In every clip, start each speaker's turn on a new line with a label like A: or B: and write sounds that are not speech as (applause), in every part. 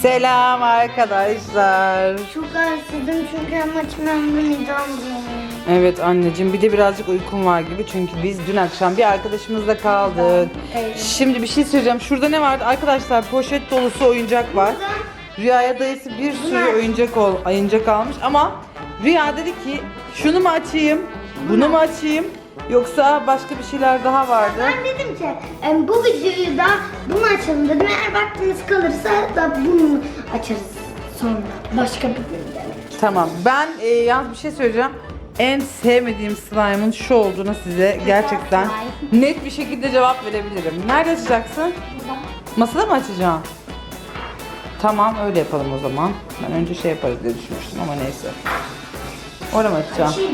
A: Selam arkadaşlar.
B: Çok özledim çünkü ama açmamda midem bulanıyor.
A: Evet anneciğim bir de birazcık uykum var gibi çünkü biz dün akşam bir arkadaşımızla kaldık.
B: Evet.
A: Şimdi bir şey söyleyeceğim. Şurada ne vardı? Arkadaşlar poşet dolusu oyuncak var. Rüya'ya dayısı bir sürü oyuncak ol, oyuncak almış ama Rüya dedi ki şunu mu açayım, bunu mu açayım yoksa başka bir şeyler daha vardı.
B: Ben dedim ki e, bu videoyu da bunu açalım dedim. Eğer vaktimiz kalırsa da bunu açarız sonra. Başka bir günde.
A: Tamam. Ben e, yalnız bir şey söyleyeceğim. En sevmediğim slime'ın şu olduğuna size gerçekten net bir şekilde cevap verebilirim. Nerede açacaksın? Masada mı açacağım? Tamam öyle yapalım o zaman. Ben önce şey yaparız diye düşünmüştüm ama neyse. Orada mı açacağım?
B: Şey,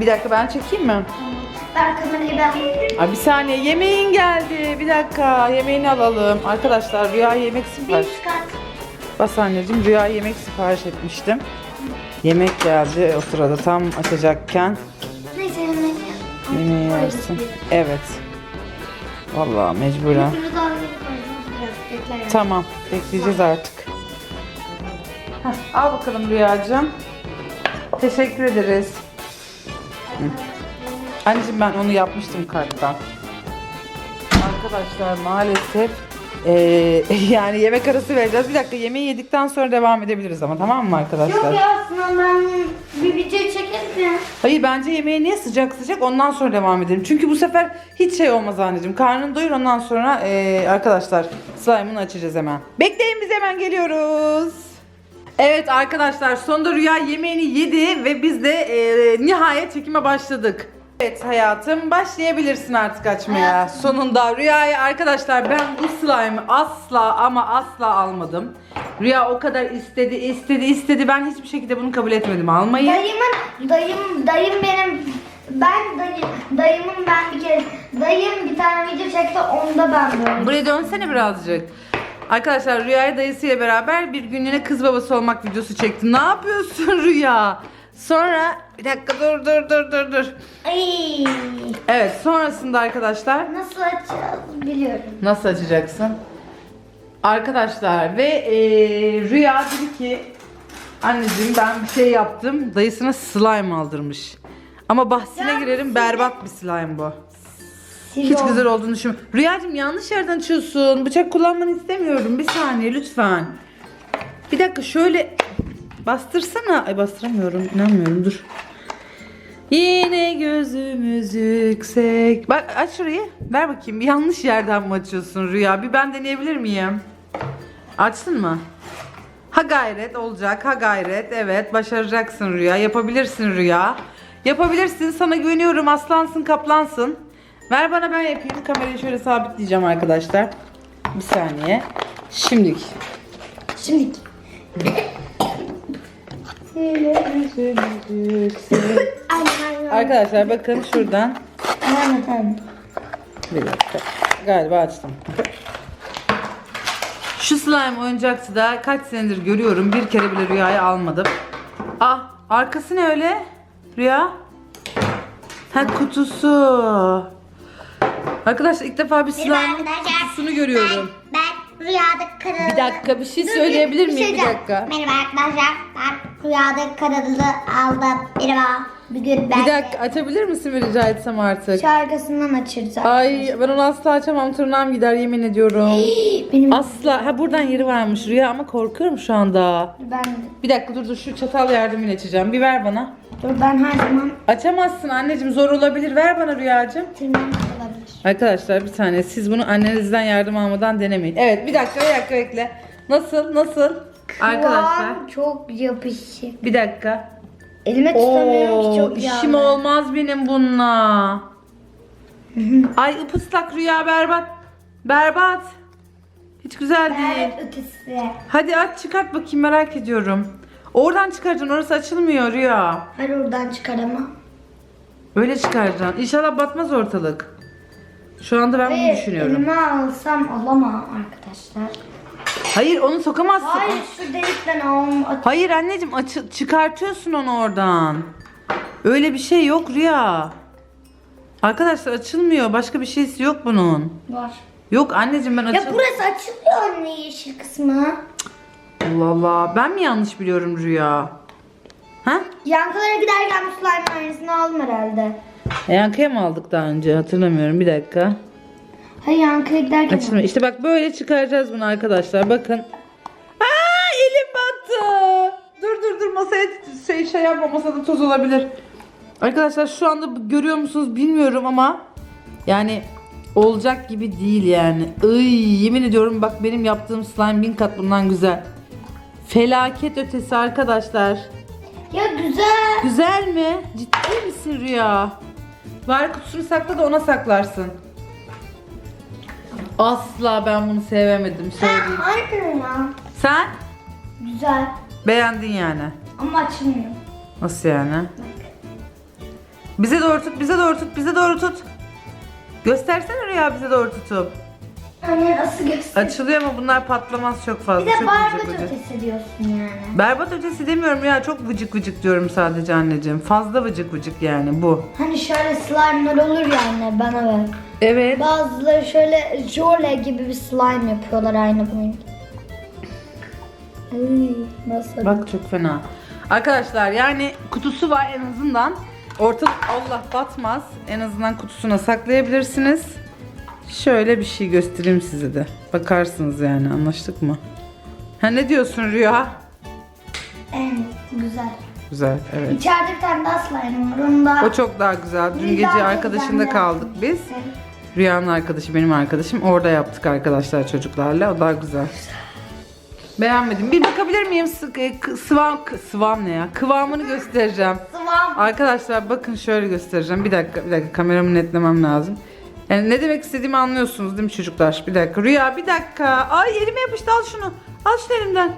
A: Bir dakika ben çekeyim mi?
B: ben kamerayı ben
A: Ay bir saniye yemeğin geldi. Bir dakika yemeğini alalım. Arkadaşlar Rüya yemek sipariş. Bas anneciğim Rüya yemek sipariş etmiştim. Yemek geldi o sırada tam açacakken.
B: Neyse yemek.
A: Yemeği yersin. Evet. Vallahi mecburen. Tamam bekleyeceğiz artık. Heh, al bakalım Rüyacığım. Teşekkür ederiz. Anneciğim ben onu yapmıştım karttan. Arkadaşlar maalesef eee, (laughs) yani yemek arası vereceğiz. Bir dakika yemeği yedikten sonra devam edebiliriz ama tamam mı arkadaşlar?
B: Yok ya aslında ben bir video çekeriz ya.
A: Hayır bence yemeği niye sıcak sıcak ondan sonra devam edelim. Çünkü bu sefer hiç şey olmaz anneciğim. Karnını doyur ondan sonra eee, arkadaşlar slime'ını açacağız hemen. Bekleyin biz hemen geliyoruz. Evet arkadaşlar sonunda Rüya yemeğini yedi ve biz de eee, nihayet çekime başladık. Evet hayatım başlayabilirsin artık açmaya.
B: Hayatım.
A: Sonunda Rüya'ya arkadaşlar ben bu slime'ı asla ama asla almadım. Rüya o kadar istedi istedi istedi ben hiçbir şekilde bunu kabul etmedim almayı.
B: Dayımın, dayım, dayım benim, ben dayım, dayımın ben bir kere, dayım bir tane video çekti onda ben böyle.
A: Buraya dönsene birazcık. Arkadaşlar Rüya'ya dayısıyla beraber bir günlüğüne kız babası olmak videosu çekti. Ne yapıyorsun (laughs) Rüya? Sonra bir dakika dur dur dur dur dur.
B: Ay,
A: Evet sonrasında arkadaşlar
B: nasıl açacağız biliyorum.
A: nasıl açacaksın? Arkadaşlar ve eee, Rüya dedi ki anneciğim ben bir şey yaptım. Dayısına slime aldırmış. Ama bahsine
B: Ya
A: girerim berbat bir slime bu. Hiç
B: Siliyorum.
A: güzel olduğunu düşünmüyorum. Rüyacığım yanlış yerden açıyorsun. Bıçak kullanmanı istemiyorum. Bir saniye lütfen. Bir dakika şöyle bastırsana. Ay bastıramıyorum. İnanmıyorum dur. Yine gözümüz yüksek. Bak aç şurayı. Ver bakayım. Yanlış yerden mi açıyorsun Rüya? Bir ben deneyebilir miyim? Açtın mı? Ha gayret olacak. Ha gayret. Evet başaracaksın Rüya. Yapabilirsin Rüya. Yapabilirsin. Sana güveniyorum. Aslansın kaplansın. Ver bana ben yapayım. Kamerayı şöyle sabitleyeceğim arkadaşlar. Bir saniye. Şimdilik.
B: Aynen (laughs) aynen.
A: Arkadaşlar bakın şuradan.
B: Aynen aynen.
A: Bir dakika. Galiba açtım. Şu slime oyuncakçıda kaç senedir görüyorum. Bir kere bile rüyayı almadım. Ah arkası ne öyle? Rüya? Ha kutusu. Arkadaşlar ilk defa bir slime kutusunu görüyorum.
C: Ben, ben rüyada karalı...
A: Bir dakika bir şey söyleyebilir miyim? Bir dakika.
C: Merhaba arkadaşlar. Ben rüyada karalı aldım. Merhaba. Bugün ben...
A: Bir dakika açabilir misin bir rica etsem artık?
B: Şu arkasından açarız.
A: Ay ben onu asla açamam. Tırnağım gider yemin ediyorum.
B: Benim
A: Asla. Ha buradan yeri varmış Rüya ama korkuyorum şu anda.
B: ben
A: Bir dakika dur dur şu çatal yardımıyla açacağım. Bir ver bana.
B: dur ben her zaman
A: Açamazsın anneciğim zor olabilir. Ver bana Rüyacığım.
B: tırnağım olabilir.
A: Arkadaşlar bir saniye siz bunu annenizden yardım almadan denemeyin. Evet bir dakika bir dakika bekle. Nasıl nasıl? Arkadaşlar
B: çok yapışık.
A: bir dakika.
B: Elime tutamıyorum ki
A: Oo,
B: çok
A: işim
B: yağlı.
A: olmaz benim bununla. (laughs) Ay ıpıslak Rüya berbat. Berbat. Hiç güzel değil.
B: Evet ötesi.
A: Hadi aç çıkart bakayım merak ediyorum. Oradan çıkaracaksın orası açılmıyor Rüya.
B: Hayır oradan çıkaramam.
A: Öyle çıkaracaksın. İnşallah batmaz ortalık. Şu anda ben bunu
B: Ve
A: düşünüyorum.
B: elime alsam alamam arkadaşlar.
A: Hayır onu sokamazsın.
B: Hayır şu delikten al.
A: Hayır anneciğim açı- çıkartıyorsun onu oradan. Öyle bir şey yok Rüya. Arkadaşlar açılmıyor. Başka bir şeysi yok bunun.
B: Var.
A: Yok anneciğim ben
B: Ya
A: açıl...
B: burası açılıyor anne yeşil kısmı.
A: Allah Allah. Ben mi yanlış biliyorum Rüya? Ha?
B: Yankılara giderken bu slime aynısını aldım herhalde.
A: Yankıya mı aldık daha önce? Hatırlamıyorum. Bir dakika.
B: Hayır yankıya giderken
A: Açılmıyor. İşte bak böyle çıkaracağız bunu arkadaşlar. Bakın. Aa elim battı. Dur dur dur masaya şey, şey yapma masada toz olabilir. Arkadaşlar şu anda görüyor musunuz bilmiyorum ama yani olacak gibi değil yani. Iy, yemin ediyorum bak benim yaptığım slime bin kat bundan güzel. Felaket ötesi arkadaşlar.
B: Ya güzel.
A: Güzel mi? Ciddi misin Rüya? Bari kutusunu sakla da ona saklarsın. Asla ben bunu sevemedim söyleyeyim.
B: Aynen ya.
A: Sen
B: Güzel.
A: beğendin yani.
B: Ama açılmıyor.
A: Nasıl yani? Bize doğru tut, bize doğru tut, bize doğru tut. Göstersene Rüya bize doğru tutup.
B: Anne nasıl göster?
A: Açılıyor ama bunlar patlamaz çok fazla.
B: Bir de
A: çok vıcık vıcık.
B: ötesi diyorsun yani.
A: Berbat ötesi demiyorum ya çok vıcık vıcık diyorum sadece anneciğim. Fazla vıcık vıcık yani bu.
B: Hani şöyle slime'lar olur ya anne bana ver.
A: Evet.
B: Bazıları şöyle jole gibi bir slime yapıyorlar aynı bunun. Ay, nasıl?
A: Bak çok fena. Arkadaşlar yani kutusu var en azından. Ortalık Allah batmaz. En azından kutusuna saklayabilirsiniz. Şöyle bir şey göstereyim size de. Bakarsınız yani anlaştık mı? Ha ne diyorsun Rüya?
B: En güzel.
A: Güzel evet.
B: İçeride bir tane daha slime var. Onu da...
A: O çok daha güzel. Dün
B: Bir
A: gece
B: daha
A: arkadaşında
B: güzel.
A: kaldık biz. Rüyanın arkadaşı benim arkadaşım. Orada yaptık arkadaşlar çocuklarla. O daha güzel. Beğenmedim. Bir bakabilir miyim? E, Sıvam, sıvam ne ya? Kıvamını göstereceğim.
B: Sıvam.
A: Arkadaşlar bakın şöyle göstereceğim. Bir dakika, bir dakika kameramı netlemem lazım. Yani ne demek istediğimi anlıyorsunuz değil mi çocuklar? Bir dakika. Rüya bir dakika. Ay elime yapıştı al şunu. Al şunu elimden.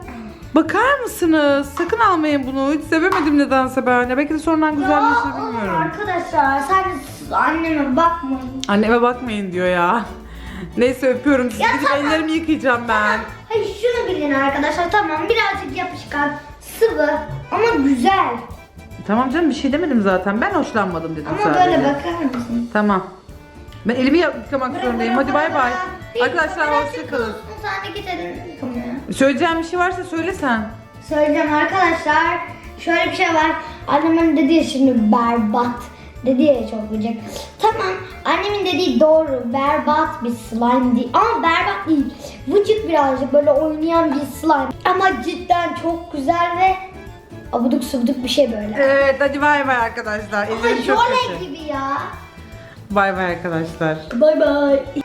A: Bakar mısınız? Sakın almayın bunu. Hiç sevemedim nedense ben. Ya belki de sonradan güzelleşir bilmiyorum.
B: Arkadaşlar sen de anneme bakmayın.
A: Anneme bakmayın diyor ya. Neyse öpüyorum sizi.
B: Ya
A: Gidip
B: tamam.
A: ellerimi yıkayacağım ben.
B: Hayır şunu bilin arkadaşlar tamam birazcık yapışkan sıvı ama güzel.
A: Tamam canım bir şey demedim zaten. Ben hoşlanmadım dedim
B: Ama
A: sadece.
B: böyle bakar mısın?
A: Tamam. Ben elimi yıkamak zorundayım. Hadi bay bay. Arkadaşlar hoşça
B: hoşçakalın.
A: kalın.
B: Sen de git elini yıkamaya.
A: Söyleyeceğim bir şey varsa söyle sen.
B: Söyleyeceğim arkadaşlar. Şöyle bir şey var. Annemin dediği şimdi berbat. Dedi ya çok gıcık. Tamam annemin dediği doğru. Berbat bir slime değil. Ama berbat değil. Vıcık birazcık böyle oynayan bir slime. Ama cidden çok güzel ve abuduk subuduk bir şey böyle.
A: Evet hadi bay bay arkadaşlar.
B: Ama
A: çok
B: gibi ya.
A: Bay bay arkadaşlar.
B: Bay bay.